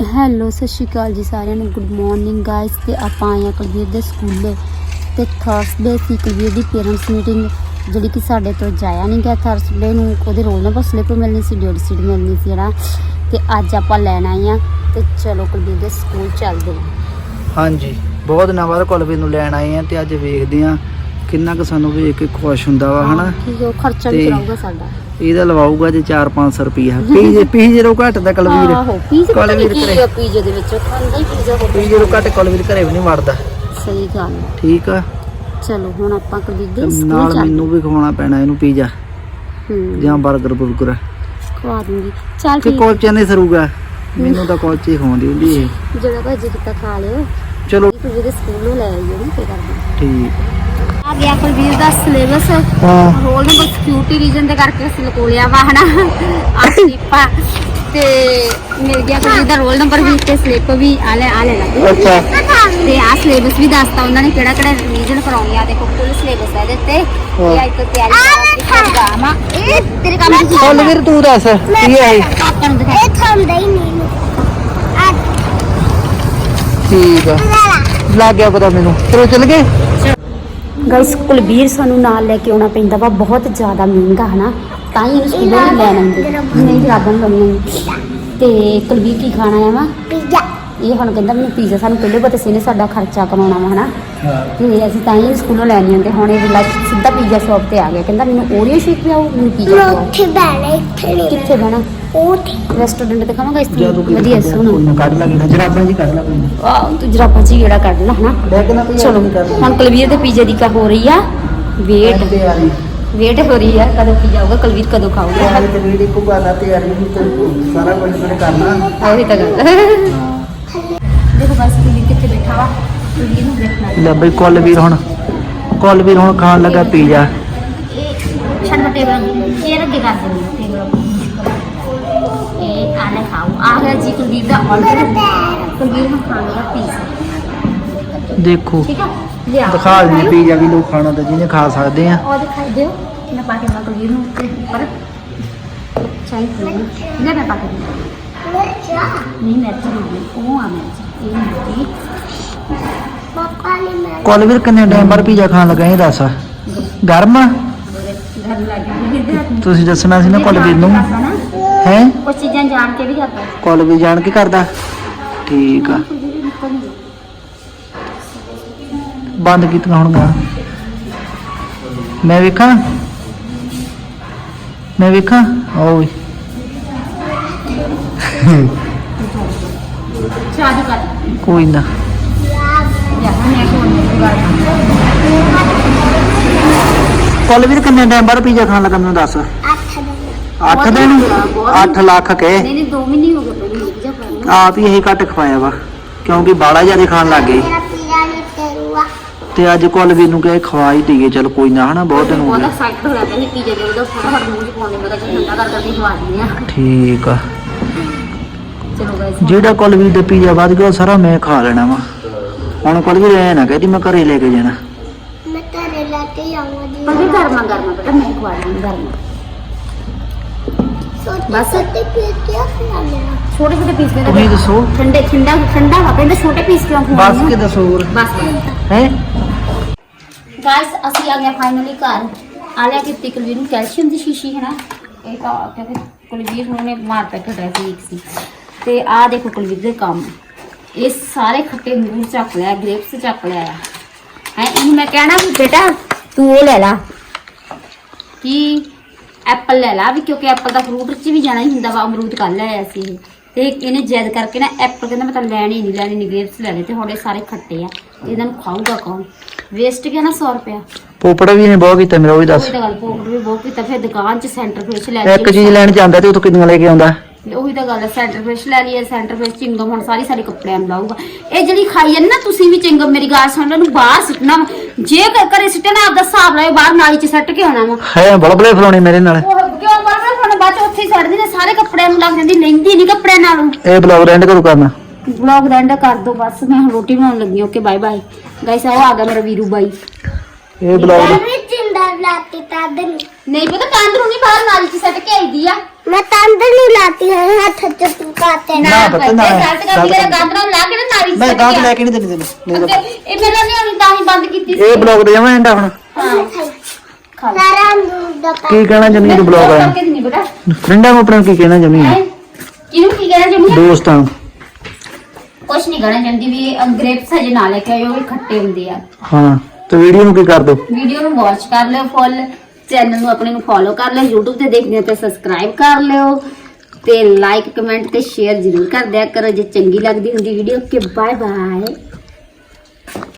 Hello ਸਤਿ ਸ਼੍ਰੀ ਅਕਾਲ ਜੀ ਸਾਰਿਆਂ ਨੂੰ। ਗੁੱਡ ਮਾਰਨਿੰਗ ਗਾਇਸ ਤੇ ਆਪਾਂ ਆਏ ਹਾਂ ਕੁਲਵੀਰ ਦੇ ਸਕੂਲੇ ਤੇ ਥਰਸਡੇ ਸੀ ਕੁਲਵੀਰ ਦੀ ਪੇਰੈਂਟਸ ਮੀਟਿੰਗ ਜਿਹੜੀ ਕਿ ਸਾਡੇ ਤੋਂ ਜਾਇਆ ਨਹੀਂ ਗਿਆ ਥਰਸਡੇ ਨੂੰ। ਉਹਦੇ ਰੋਲ ਨੰਬਰ ਸਲਿੱਪ ਮਿਲਣੀ ਸੀ ਡਿਊਟੀ ਸੀਟ ਮਿਲਣੀ ਸੀ ਜਿਹੜਾ ਤੇ ਅੱਜ ਆਪਾਂ ਲੈਣ ਆਏ ਹਾਂ ਤੇ ਚਲੋ ਕੁਲਵੀਰ ਦੇ ਸਕੂਲ ਚੱਲਦੇ ਹਾਂ। ਹਾਂਜੀ ਬਹੁਤ ਦਿਨਾਂ ਬਾਅਦ ਕੁਲਵੀਰ ਨੂੰ ਲੈਣ ਆਏ ਆ ਤੇ ਅੱਜ ਵੇਖਦੇ ਆ ਕਿੰਨਾ ਕੁ ਸਾਨੂੰ ਵੇਖ ਕੇ ਖੁਸ਼ ਹੁੰਦਾ ਵਾ ਹਨਾ? ਹੈ ਉਹ ਖਰਚਾ ਵੀ ਕਰਾਊਗਾ ਸਾਡਾ। ਇਹਦਾ ਲਵਾਊਗਾ ਜੇ 4-500 ਰੁਪਈਆ। ਪੀਜੇ ਪੀਜੇ ਤੋਂ ਘੱਟ ਦਾ ਕੁਲਵੀਰ ਆਹੋ ਪੀਜ਼ਾ ਪਤਾ ਕੀ ਆ ਪੀਜ਼ੇ ਦੇ ਵਿੱਚ? ਖਾਂਦਾ ਹੀ ਪੀਜ਼ਾ ਹੋ ਪੀਜੇ ਤੋਂ ਘੱਟ ਕੁਲਵੀਰ ਘਰੇ ਵੀ ਨਹੀਂ ਵੜਦਾ। ਸਹੀ ਗੱਲ। ਠੀਕ ਆ? ਚਲੋ ਹੁਣ ਆਪਾਂ ਕੁਲਵੀਰ ਤੇ ਦੇ ਸਕੂਲ ਨਾਲ ਮੈਨੂੰ ਵੀ ਖਵਾਉਣਾ ਪੈਣਾ ਇਹਨੂੰ ਪੀਜਾ। ਹੂੰ। ਜਾਂ 버ਗਰ ਬੁਰਗਰ। ਖਵਾ ਦੂੰਗੀ। ਚੱਲ ਕਿ ਠੀਕ ਕੁਲਚਿਆਂ ਦੇ ਸਰੂਗਾ। ਮੈਨੂੰ ਤਾਂ ਕੁਲਚੇ ਖਵਾਉਂਦੀ ਹੁੰਦੀ ਇਹ ਜਿਹੜਾ ਭਾਜੀ ਕਿਤਾ ਖਾ ਲਿਓ। ਚਲੋ। ਕੁਲਵੀਰ ਦੇ ਸਕੂਲ ਨੂੰ ਲੈ ਆਈਏ ਨਾ ਫੇਰ ਕਰਦੇ ਠੀਕ। ਆ ਗਿਆ ਕੁਲਵੀਰ ਦਾ ਸਿਲੇਬਸ। ਹਾਂ। ਰੋਲ ਨੰਬਰ ਸਿਕਿਉਰਿਟੀ ਰੀਜਨ ਦੇ ਕਰਕੇ ਅਸੀਂ ਲਕੋਲਿਆ ਵਾ ਹਨਾ। ਆ ਸਲਿੱਪਾ ਤੇ ਮਿਲ ਗਿਆ ਕੁਲਵੀਰ ਦਾ ਰੋਲ ਨੰਬਰ ਵੀ ਤੇ ਸਲਿੱਪ ਵੀ। ਆ ਲੈ ਆ ਲੈ ਲਾ। ਅੱਛਾ। ਤੇ ਆ ਸਿਲੇਬਸ ਵੀ ਦੱਸਤਾ ਉਹਨਾਂ ਨੇ ਕਿਹੜਾ ਕਿਹੜਾ ਰੀਜਨ ਕਰਾਉਣੀ ਆ। ਦੇਖੋ ਫੁੱਲ ਸਿਲੇਬਸ ਹੈ ਇਹਦੇ ਤੇ। ਇਹ ਅੱਜ ਤੋਂ ਤਿਆਰੀ ਕਰਾਂਗੇ ਕੰਮ ਆ ਇਹ ਤੇਰੇ ਕੰਮ ਦੀ ਕੁਲਵੀਰ ਤੂੰ ਦੱਸ ਕੀ ਹੈ ਇਹ? ਪਾਪਾ ਨੂੰ ਦਿਖਾ। ਇਹ ਥੰਮਦਾ ਹੀ ਨਹੀਂ ਆ ਠੀਕ ਆ। ਲੱਗ ਗਿਆ ਪਤਾ ਮੈਨੂੰ। ਚਲੋ ਚੱਲ ਗਏ? ਗਾਇਸ ਕੁਲਬੀਰ ਸਾਨੂੰ ਨਾਲ ਲੈ ਕੇ ਆਉਣਾ ਪੈਂਦਾ ਵਾ ਬਹੁਤ ਜ਼ਿਆਦਾ ਮਹਿੰਗਾ ਹਨਾ? ਤਾਂ ਹੀ ਇਹਨੂੰ ਸਕੂਲੋਂ ਨਹੀਂ ਲੈਣ ਆਉਂਦੇ ਨਹੀਂ ਜਰਾਬਾਂ ਬਣਨੀਆਂ ਤੇ ਕੁਲਬੀਰ ਕੀ ਖਾਣਾ ਆ ਵਾ? ਪੀਜ਼ਾ। ਇਹ ਹੁਣ ਕਹਿੰਦਾ ਮੈਨੂੰ ਪੀਜ਼ਾ ਸਾਨੂੰ ਪਹਿਲੇ ਪਤਾ ਸੀ ਨੇ ਸਾਡਾ ਖਰਚਾ ਕਮਾਉਣਾ ਵਾ ਹਨਾ? ਤੇ ਅਸੀਂ ਤਾਂ ਹੀ ਸਕੂਲੋਂ ਲੈ ਨਹੀਂ ਆਉਂਦੇ ਹੁਣ ਇਹ ਵੇਲਾ ਸਿੱਧਾ ਪੀਜ਼ਾ ਸ਼ਾਪ ਤੇ ਆ ਗਿਆ। ਕਹਿੰਦਾ ਮੈਨੂੰ ਓਰੀਓ ਸ਼ੇਕ ਪਿਆਓ ਮੈਨੂੰ ਪੀਜ਼ਾ ਮੈਂ ਉੱਥੇ ਬੈਣਾ ਇੱਥੇ ਨਹੀਂ ਕਿੱਥੇ ਬਹਿਣਾ? ਉੱਥੇ। ਰੈਸਟੋਰੈਂਟ ਤੇ ਖਾਵਾਂਗਾ ਇਸ ਤੋਂ ਵਧੀਆ ਨਾ ਕੱਢ ਲਾਂਗੇ ਜਰਾਬਾਂ ਜੀ ਕੱਢ ਲਾਂਗੇ ਆਹ ਤੂੰ ਜਰਾਬਾਂ ਜੀ ਜਿਹੜਾ ਕੱਢ ਲਾ ਹਨਾ? ਕੇ ਚਲੋ ਹੁਣ ਕੁਲਵੀਰ ਦੇ ਪੀਜ਼ੇ ਦੀ ਕਾ ਹੋ ਰਹੀ ਆ। ਵੇਟ ਵੇਟ ਹੋ ਰਹੀ ਆ ਕਦੋਂ ਪੀਜ਼ਾ ਆਊਗਾ ਕੁਲਵੀਰ ਕਦੋਂ ਖਾਊਗਾ? ਵੀਡੀਓ ਕੋ ਬਾਲਾ ਤਿਆਰੀ ਸਾਰਾ ਕੁਝ ਕਰਨਾ। ਉਹੀ ਤਾਂ ਗੱਲ। ਦੇਖੋ ਬਸ ਵੀਰ ਕਿੱਥੇ ਬੈਠਾ ਵਾ ਤੇ ਵੀਰ ਨੂੰ ਦੇਖਣਾ ਲੈ ਬਈ ਕੁੱਲ ਵੀਰ ਹੁਣ ਕੁੱਲ ਵੀਰ ਹੁਣ ਖਾਣ ਲੱਗਾ ਪੀਜ਼ਾ ਇਹ ਛੱਡ ਟੇਬਲ ਇਹ ਰੱਖੇ ਕਰ ਦਿੰਦੇ ਟੇਬਲ ਇਹ ਆਲੇ ਖਾਓ ਆ ਗਿਆ ਜੀ ਕੁਲਦੀਪ ਦਾ ਆਰਡਰ ਕੁਲਦੀਪ ਨੂੰ ਖਾਣ ਦਾ ਪੀਜ਼ਾ ਦੇਖੋ ਠੀਕ ਆ? ਲਿਆ ਦਿਖਾ ਦਿੰਦੇ ਪੀਜ਼ਾ ਵੀ ਲੋਕ ਖਾਣਾ ਤਾਂ ਜਿਹਨੇ ਖਾ ਸਕਦੇ ਆ। ਉਹ ਦਿਖਾ ਦਿਓ ਮੈਂ ਪਾ ਕੇ ਮੈਂ ਕੁਲਦੀਪ ਨੂੰ ਤੇ ਉੱਪਰ। ਚਾਹੀਦੀ ਲੈ ਮੈਂ ਪਾ ਕੇ ਨਹੀਂ ਮਿਰਚ ਨਹੀਂ ਉਹ ਆ ਮਿਰਚ। ਕੋਲਵੀਰ ਕਿੰਨੇ ਟਾਈਮ ਬਾਅਦ ਪੀਜ਼ਾ ਖਾਣ ਲੱਗਾ ਇਹ ਦੱਸ। ਗਰਮ ਆ? ਤੁਸੀਂ ਦੱਸਣਾ ਸੀ ਨਾ ਕੋਲਵੀਰ ਨੂੰ। ਹੈ? ਕੁਝ ਚੀਜ਼ਾਂ ਜਾਣ ਕੇ ਵੀ ਕਰਦਾ ਕੋਲਵੀਰ ਜਾਣ ਕੇ ਕਰਦਾ। ਠੀਕ ਆ। ਬੰਦ ਕੀਤੀਆਂ ਹੁਣ ਗਾ ਮੈਂ ਵੇਖਾਂ। ਮੈਂ ਵੇਖਾਂ। ਓਏ ਸ਼ਾਦੀ ਕਰ। ਕੋਈ ਨਾ ਕੁਲਵੀਰ ਕਿੰਨੇ ਟਾਈਮ ਬਾਅਦ ਪੀਜ਼ਾ ਖਾਣ ਲੱਗਾ ਮੈਨੂੰ ਦੱਸ? 8 ਦਿਨ? 8 ਲੱਖ ਕੇ। ਨਹੀਂ ਨਹੀਂ 2 ਮਹੀਨੇ ਹੋ ਗਏ ਆਪ ਹੀ ਇਹੀ ਘੱਟ ਖਵਾਇਆ ਵਾ ਕਿਉਂਕਿ ਬਾਲਾ ਜ਼ਿਆਦਾ ਖਾਣ ਲੱਗ ਗਏ। ਤੇ ਅੱਜ ਕੁਲਵੀਰ ਨੂੰ ਕਹੇ ਖਵਾ ਹੀ ਗਏ ਚਲ ਕੋਈ ਨਾ ਹਨਾ ਬਹੁਤ ਦਿਨ ਹੋ ਗਏ। ਠੀਕ ਆ। ਜਿਹੜਾ ਕੋਲ ਵੀ ਦਾ ਪੀਜ਼ਾ ਵੱਧ ਗਿਆ ਸਾਰਾ ਮੈਂ ਖਾ ਲੈਣਾ ਵਾ। ਹੁਣ ਕੋਲ ਵੀ ਰਹਿ ਨਾ ਮੈਂ ਘਰੇ ਲੈ ਕੇ ਜਾਣਾ। ਬਸ। ਠੰਡਾ ਅਸੀਂ ਆ ਗਏ ਫਾਈਨਲੀ ਘਰ। ਆ ਲਿਆ ਕਿ ਕੁਲਵੀਰ ਨੂੰ ਕੈਲਸ਼ੀਅਮ ਦੀ ਸ਼ੀਸ਼ੀ ਹੈ ਨਾ ਇਹ ਤਾਂ ਕਿਉਂਕਿ ਕੁਲਵੀਰ ਨੂੰ ਨੇ ਮਾਰ ਪੈ ਕੇ ਡਾਇਬੀਟਿਕ ਸੀ। ਤੇ ਆ ਦੇਖੋ ਕੁਲਵੀਰ ਦੇ ਕੰਮ। ਇਹ ਸਾਰੇ ਖੱਟੇ ਅੰਗੂਰ ਚੱਕ ਲਿਆ ਗ੍ਰੇਪਸ ਚੱਕ ਲਿਆ। ਹੈ ਇਹਨੂੰ ਮੈਂ ਕਹਿਣਾ ਵੀ ਬੇਟਾ ਤੂੰ ਉਹ ਲੈ ਲਾ। ਕੀ? ਐਪਲ ਲੈ ਲਾ ਵੀ ਕਿਉਂਕਿ ਐਪਲ ਦਾ ਫਰੂਟ ਚ ਵੀ ਜਾਣਾ ਹੀ ਹੁੰਦਾ ਵਾ ਅਮਰੂਦ ਕੱਲ ਲਿਆਇਆ ਸੀ। ਇਹ ਤੇ ਇਹਨੇ ਜਿੱਦ ਕਰਕੇ ਨਾ ਐਪਲ ਕਹਿੰਦਾ ਮੈਂ ਤਾਂ ਲੈਣੀ ਨਹੀਂ ਲੈਣੀ ਨਹੀਂ ਗ੍ਰੇਪਸ ਲੈਣੇ ਤੇ ਹੁਣ ਇਹ ਸਾਰੇ ਖੱਟੇ ਆ। ਇਹਨਾਂ ਨੂੰ ਖਾਊਗਾ ਕੌਣ? ਵੇਸਟ ਗਿਆ ਨਾ 100 ਰੁਪਇਆ। ਪੋਪੜਾ ਵੀ ਨੇ ਬਹੁਤ ਕੀਤਾ ਮੇਰਾ ਉਹ ਵੀ ਦੱਸ। ਉਹੀ ਤਾਂ ਗੱਲ ਪਾਊਡਰ ਵੀ ਬਹੁਤ ਕੀਤਾ ਫਿਰ ਦੁਕਾਨ 'ਚ ਸੈਂਟਰ ਫਰੈਸ਼ ਲੈ ਇੱਕ ਚੀਜ਼ ਲੈਣ ਜਾਂਦਾ ਤੇ ਉਥੋਂ ਕਿੰਨੀਆਂ ਲੈ ਕੇ ਆਉਂਦਾ? ਉਹੀ ਤਾਂ ਗੱਲ ਹੈ ਸੈਂਟਰ ਫਰੈਸ਼ ਲੈ ਲਈਏ ਸੈਂਟਰ ਫਰੈਸ਼ ਚਿੰਗਮ ਹੁਣ ਸਾਰੀ ਸਾਰੀ ਕੱਪੜਿਆਂ ਨੂੰ ਲਾਊਗਾ। ਇਹ ਜਿਹੜੀ ਖਾਈ ਹੈ ਨਾ ਤੁਸੀਂ ਵੀ ਚਿੰਗਮ ਮੇਰੀ ਗੱਲ ਸੁਣ ਨੂੰ ਬਾਹਰ ਸਿੱਟਣਾ ਵਾ। ਜੇ ਘ- ਘਰੇ ਸਿੱਟਣਾ ਆਪਦਾ ਹਿਸਾਬ ਲਾਇਓ ਬਾਹਰ ਨਾਲੀ 'ਚ ਸੱਟ ਕੇ ਆਉਣਾ ਵਾ। ਹੈ ਬਲਬਲੇ ਫਲਾਉਣੇ ਮੇਰੇ ਨਾਲ। ਉਹ ਕਿਉਂ ਬਾਹਰ ਹੁਣ ਬਾਅਦ 'ਚ ਉੱਥੇ ਹੀ ਸੱਟਦੀ ਨੇ ਸਾਰੇ ਕੱਪੜਿਆਂ ਨੂੰ ਲੱਗ ਜਾਂਦੀ ਲੈਂਦੀ ਨਹੀਂ ਕੱਪੜਿਆਂ ਨਾਲੋਂ। ਇਹ ਬਲੌਗ ਰੈਂਡ ਕਰੂ ਕਰਨਾ? ਵਲੌਗ ਦਾ ਐਂਡ ਕਰ ਦੋ ਬਸ ਮੈਂ ਹੁਣ ਰੋਟੀ ਬਣਾਉਣ ਲੱਗੀ ਓਕੇ ਬਾਏ ਬਾਏ ਗਾਇਸ ਆਓ ਆ ਗਿਆ ਮੇਰਾ ਵੀਰੂ ਬਾਈ। ਇਹ ਬਲੌਗ ਲਾਤੀ ਤੰਦ ਨੂੰ। ਨਹੀਂ ਪਤਾ ਤੰਦ ਨੂੰ ਨਹੀਂ ਬਾਹਰ ਨਾਲੀ ਚ ਸੱਟ ਕੇ ਆ। ਮੈਂ ਤੰਦ ਨਹੀਂ ਲਾਤੀ ਹੈ ਹੱਥ ਚ ਚੁਕਾਤੇ ਨਾ ਪਤਾ ਨਾ। ਸੱਟ ਮੇਰਾ ਗੰਦ ਨਾਲ ਕੇ ਨਾ ਨਾਲੀ ਚ ਮੈਂ ਗੰਦ ਲੈ ਕੇ ਨਹੀਂ ਦੇਣੀ ਤੈਨੂੰ ਇਹ ਮੇਰਾ ਨਹੀਂ ਆਉਣੀ ਤਾਂ ਹੀ ਬੰਦ ਕੀਤੀ ਸੀ। ਇਹ ਬਲੌਗ ਦੇ ਜਾਵਾਂ ਐਂਡਾ ਹੁਣ? ਸਾਰਾ ਕੀ ਕਹਿਣਾ ਜਮੀ ਦੇ ਬਲੌਗ ਆ ਫਰੈਂਡਾਂ ਨੂੰ ਆਪਣਾ ਕੀ ਕਹਿਣਾ ਜਮੀ ਕਿਹਨੂੰ ਕੀ ਕਹਿਣਾ ਜਮੀ ਦੋਸਤਾਂ ਕੁਛ ਨਹੀਂ ਕਹਿਣਾ ਜਮਦੀ ਵੀ ਗ੍ਰੇਪਸ ਹਜੇ ਨਾ ਲੈ ਕੇ ਆਇਓ ਖੱਟੇ ਹੁੰਦੇ ਆ। ਹਾਂ। ਤੇ ਵੀਡੀਓ ਨੂੰ ਕੀ ਕਰ ਦਿਓ ਵੀਡੀਓ ਨੂੰ ਵਾਚ ਕਰ ਲਿਓ ਫੁੱਲ ਚੈਨਲ ਨੂੰ ਆਪਣੇ ਨੂੰ ਫੋਲੋ ਕਰ ਲਿਓ, YouTube ਤੇ ਦੇਖਦੇ ਹੋ ਤੇ ਸਬਸਕ੍ਰਾਈਬ ਕਰ ਲਿਓ ਤੇ ਲਾਈਕ ਕਮੈਂਟ ਤੇ ਸ਼ੇਅਰ ਜ਼ਰੂਰ ਕਰ ਦਿਆ ਕਰੋ ਜੇ ਚੰਗੀ ਲੱਗਦੀ ਹੁੰਦੀ ਵੀਡੀਓ ਕਿ ਬਾਏ ਬਾਏ